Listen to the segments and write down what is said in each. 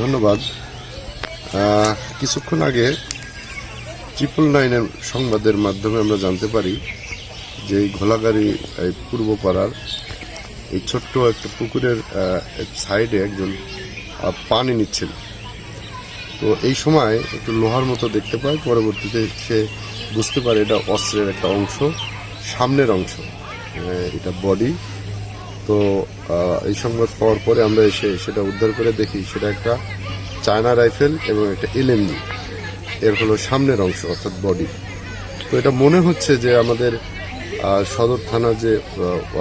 ধন্যবাদ। কিছুক্ষণ আগে ট্রিপল নাইনের সংবাদের মাধ্যমে আমরা জানতে পারি যে এই ঘোলাগাড়ি, এই পূর্বপাড়ার এই ছোট্ট একটা পুকুরের সাইডে একজন পানি নিচ্ছিল। তো এই সময় একটু লোহার মতো দেখতে পায়, পরবর্তীতে সে বুঝতে পারে এটা অস্ত্রের একটা অংশ, সামনের অংশ এটা বডি তো এই সংবাদ পাওয়ার পরে আমরা এসে সেটা উদ্ধার করে দেখি, সেটা একটা চায়না রাইফেল এবং একটা এলএমজি এর হলো সামনের অংশ, অর্থাৎ বডি। তো এটা মনে হচ্ছে যে আমাদের সদর থানা যে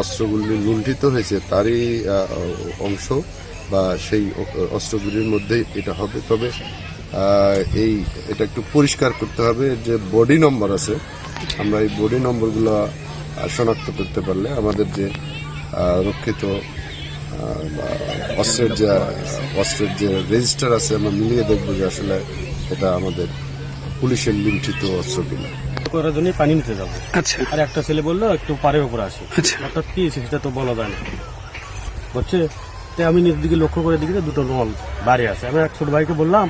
অস্ত্রগুলি লুণ্ঠিত হয়েছে, তারই অংশ বা সেই অস্ত্রগুলির মধ্যেই এটা হবে। তবে এই, এটা একটু পরিষ্কার করতে হবে যে বডি নম্বর আছে। আমরা এই বডি নম্বরগুলো শনাক্ত করতে পারলে আমাদের যে রক্ষিত অস্ত্রের যে অস্ত্রের যে রেজিস্টার আছে আমরা মিলিয়ে দেখব যে আসলে এটা আমাদের পুলিশের লুণ্ঠিত অস্ত্র কিনা। করার জন্য পানি নিতে যাব। আচ্ছা। আর একটা ছেলে বলল একটু পাড়ের উপর আসে। আচ্ছা। অর্থাৎ কি সেটা তো বলা যায় না। বুঝছে তাই আমি নিজের দিকে লক্ষ্য করে দেখি যে দুটো নল বাইরে আছে। আমি এক ছোট ভাইকে বললাম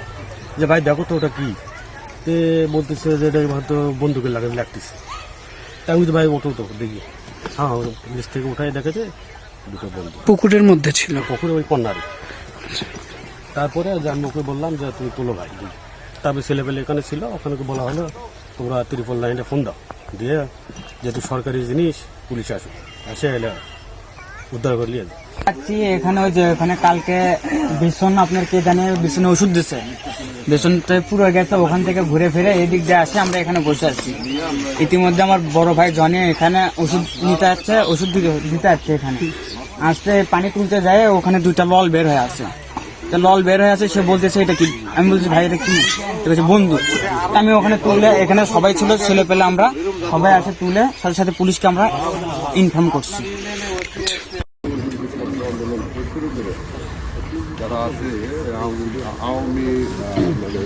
যে ভাই দেখো তো ওটা কি? তে বলতেছে যে এটা হয়তো বন্দুকের লাগে লাগতেছে। তাই আমি বলছি, ভাই ওটো তো দেখি। হ্যাঁ নিচ থেকে উঠাই দেখেছে দুটো বন্দুক পুকুরের মধ্যে ছিল। পুকুরে ওই কন্যারে তারপরে ওকে বললাম যে তুমি তোলো ভাই। তারপরে ছেলেপেলে এখানে ছিল ওখানে বলা হলো তোমরা ত্রিপল লাইনে ফোন দাও। দিয়ে যেহেতু সরকারি জিনিস পুলিশ আসুক। এসে এলে উদ্ধার করে নিয়ে যাচ্ছি এখানে ওই যে ওখানে কালকে ভীষণ আপনার কে জানে ভীষণ ওষুধ দিচ্ছে ভীষণটা পুরো গেছে ওখান থেকে ঘুরে ফিরে এই দিক দিয়ে আসে, আমরা এখানে বসে আছি। ইতিমধ্যে আমার বড় ভাই জনি এখানে ওষুধ নিতে আসছে, ওষুধ দিতে আসছে এখানে। আসতে পানি তুলতে যায়, ওখানে দুইটা লল বের হয়ে আছে তা লল বের হয়ে আছে সে বলতেছে, এটা কি? আমি বলছি, ভাই, এটা কি? বলছে, বন্ধু। আমি ওখানে তুলে, এখানে সবাই ছিল, ছেলে পেলে আমরা, সবাই আসে তুলে, সাথে সাথে পুলিশকে আমরা ইনফর্ম করছি। যারা আছে আওয়ামী মানে